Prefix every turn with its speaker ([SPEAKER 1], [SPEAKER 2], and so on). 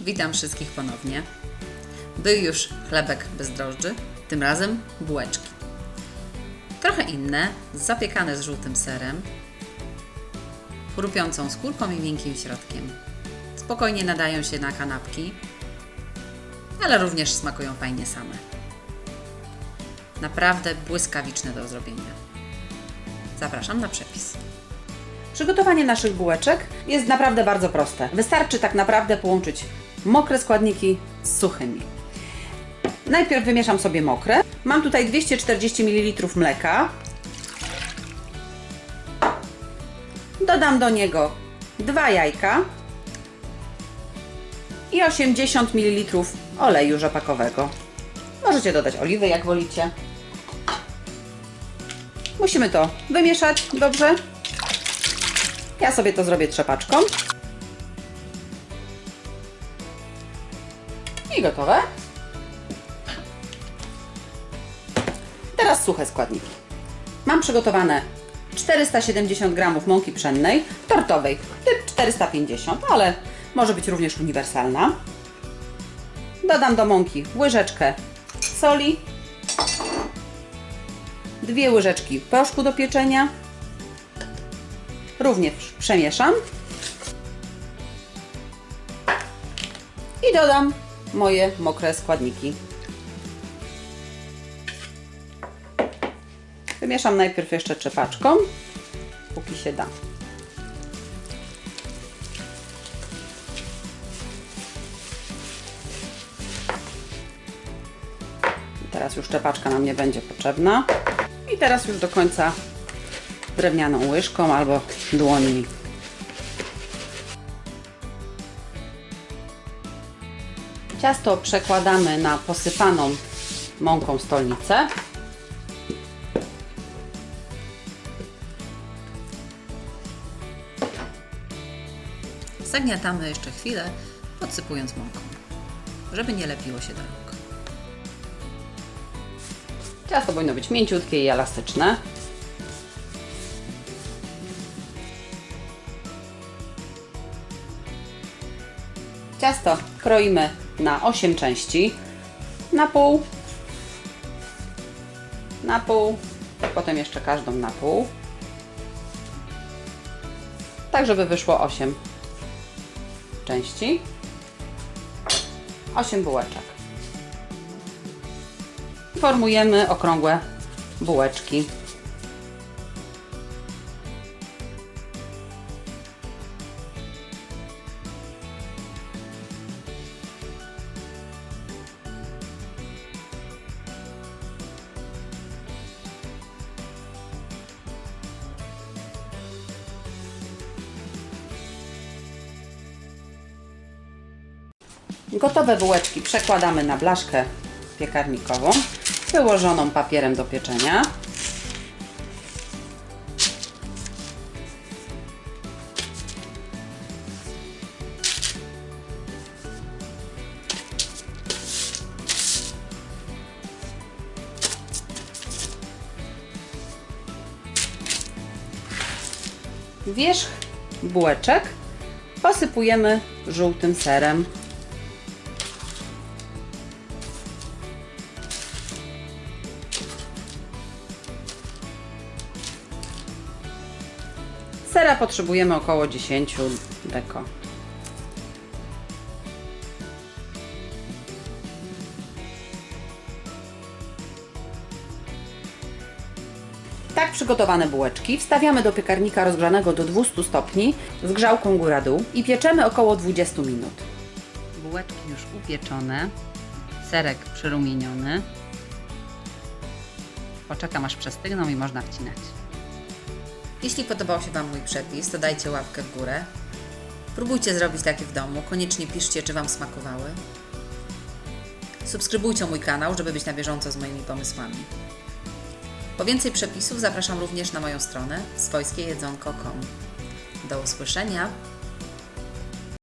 [SPEAKER 1] Witam wszystkich ponownie. Był już chlebek bez drożdży, tym razem bułeczki. Trochę inne, zapiekane z żółtym serem, chrupiącą skórką i miękkim środkiem. Spokojnie nadają się na kanapki, ale również smakują fajnie same. Naprawdę błyskawiczne do zrobienia. Zapraszam na przepis.
[SPEAKER 2] Przygotowanie naszych bułeczek jest naprawdę bardzo proste. Wystarczy tak naprawdę połączyć mokre składniki z suchymi. Najpierw wymieszam sobie mokre. Mam tutaj 240 ml mleka. Dodam do niego dwa jajka i 80 ml oleju rzepakowego. Możecie dodać oliwy, jak wolicie. Musimy to wymieszać dobrze. Ja sobie to zrobię trzepaczką. I gotowe. Teraz suche składniki. Mam przygotowane 470 g mąki pszennej, tortowej, typ 450, ale może być również uniwersalna. Dodam do mąki łyżeczkę soli, dwie łyżeczki proszku do pieczenia, Również przemieszam. I dodam moje mokre składniki. Wymieszam najpierw jeszcze trzepaczką, póki się da. Teraz już czepaczka nam nie będzie potrzebna. I teraz już do końca drewnianą łyżką albo dłońmi. Ciasto przekładamy na posypaną mąką stolnicę.
[SPEAKER 1] Zagniatamy jeszcze chwilę, podsypując mąką, żeby nie lepiło się do rąk.
[SPEAKER 2] Ciasto powinno być mięciutkie i elastyczne. Ciasto kroimy na 8 części. Na pół, na pół, potem jeszcze każdą na pół. Tak, żeby wyszło 8 części. 8 bułeczek. Formujemy okrągłe bułeczki. Gotowe bułeczki przekładamy na blaszkę piekarnikową, wyłożoną papierem do pieczenia. Wierzch bułeczek posypujemy żółtym serem. Sera potrzebujemy około 10 deko. Tak przygotowane bułeczki wstawiamy do piekarnika rozgrzanego do 200 stopni z grzałką góra-dół i pieczemy około 20 minut.
[SPEAKER 1] Bułeczki już upieczone, serek przyrumieniony. Poczekam aż przestygną i można wcinać. Jeśli podobał się Wam mój przepis, to dajcie łapkę w górę. Próbujcie zrobić takie w domu. Koniecznie piszcie, czy Wam smakowały. Subskrybujcie mój kanał, żeby być na bieżąco z moimi pomysłami. Po więcej przepisów zapraszam również na moją stronę swojskiejedzonko.com. Do usłyszenia!